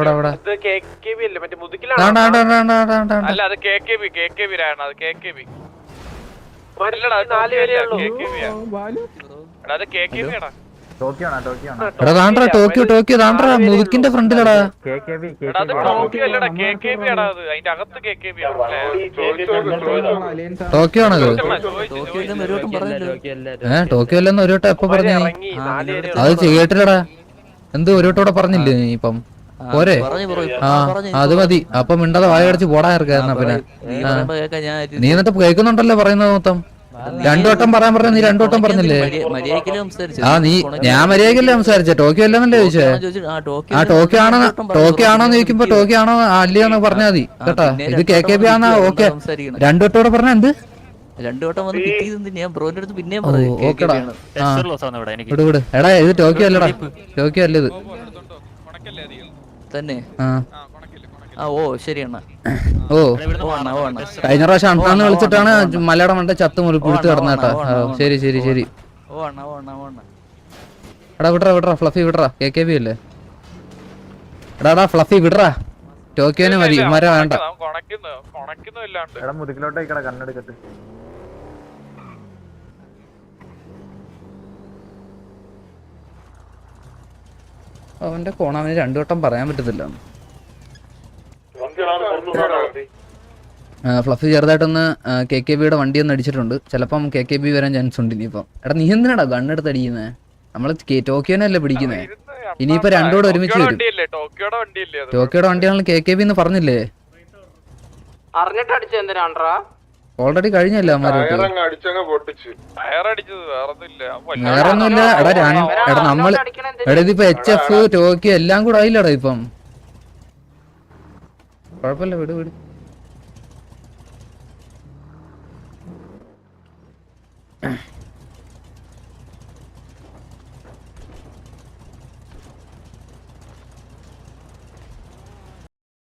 അവിടെ അവിടെ അല്ലേ അത് K K B K K B രാണ് അത് K K B Tokyo Tokyo ദാണ്ട്രാ മുതുക്കിന്റെ ഫ്രണ്ടിലടാ ടോക്കിയോ ആണ് ആണത് ഏ ടോക്കിയോ അല്ലെന്ന് ഒരു വട്ടം എപ്പോ പറഞ്ഞേ അത് കേട്ടില്ലടാ എന്ത് ഒരു വട്ടം പറഞ്ഞില്ലേ നീ ഇപ്പം പോരെ? പറഞ്ഞു ബ്രോ ആ അത് മതി. അപ്പൊ മിണ്ടാതെ വായ അടിച്ച് പോടാ ഇറക്കാ പിന്നെ. നീ എന്നിട്ട് കേൾക്കുന്നുണ്ടല്ലോ പറയുന്നത് മൊത്തം. രണ്ടു വട്ടം പറയാൻ പറഞ്ഞ നീ രണ്ടു വട്ടം പറഞ്ഞില്ലേ? ആ നീ ഞാൻ മര്യാദക്കല്ലേ സംസാരിച്ചേ? ടോക്കിയോ അല്ലെന്നല്ലേ ചോദിച്ചേ? ആ ടോക്കിയോ ആണോ ടോക്കിയോ ആണോന്ന് ചോദിക്കുമ്പോ ടോക്കിയോ ആണോ അല്ലയോന്ന് പറഞ്ഞാ മതി. കേട്ടാ. ഇത് കെ കെ ബി ആണോ? ഓക്കെ. രണ്ടു വട്ടം കൂടെ പറഞ്ഞ എന്ത്? രണ്ടു വട്ടം വന്ന് കിട്ടിയത് ഞാൻ ബ്രോന്റെ അടുത്ത് പിന്നെയും പറഞ്ഞു എടാ ഇത് ടോക്കിയോ അല്ലടാ. ടോക്കിയോ അല്ലേ ഇത്. കൊണക്കല്ലേ അധികം തന്നെ ആ ആ കൊണക്കല്ലേ കൊണക്കല്ലേ ആ ഓ ശരി അണ്ണ ഓ കഴിഞ്ഞ പ്രാവശ്യം അണ്ണാന്ന് വിളിച്ചിട്ടാണ് മലയുടെ മണ്ട ചത്ത് മുറി പിടിച്ച് കിടന്ന ശരി ശരി ശരി എടാ വിട്രാ വിട്രാ ഫ്ലഫി വിട്രാ കെ കെ ബി അല്ലേ എടാടാ എടാ ഫ്ലഫി വിട്രാ ടോക്കിയോനെ മതി മരം വേണ്ട അവന്റെ കോണ രണ്ടു വട്ടം പറയാൻ പറ്റത്തില്ല. ഫ്ലഫി ചെറുതായിട്ടൊന്ന് കെ കെ ബിയുടെ വണ്ടി ഒന്ന് അടിച്ചിട്ടുണ്ട്. ചിലപ്പം കെ കെ ബി വരാൻ ചാൻസ് ഉണ്ട് ഇനിയിപ്പം. എടാ നീ എന്തിനാടാ ഗണ്ണെടുത്ത് അടിക്കുന്നേ? നമ്മൾ ടോക്കിയോനല്ലേ പിടിക്കുന്നേ? ഇനിയിപ്പോ രണ്ടോട് ഒരുമിച്ച് വരും. ടോക്കിയോടെ വണ്ടിയാണെന്ന് കെ കെ ബി എന്ന് പറഞ്ഞില്ലേ? അറിഞ്ഞിട്ട് അടിച്ച എന്തിനാണ്ട്രാ ഓൾറെഡി കഴിഞ്ഞല്ലേ അമ്മ വേറൊന്നുമില്ല. എടാ എടാ നമ്മൾ എടാ ഇതിപ്പോ എച്ച് എഫ് ടോക്കിയോ എല്ലാം കൂടെ ആയില്ലടാ ഇപ്പം. കുഴപ്പമില്ല വിട് വിട്.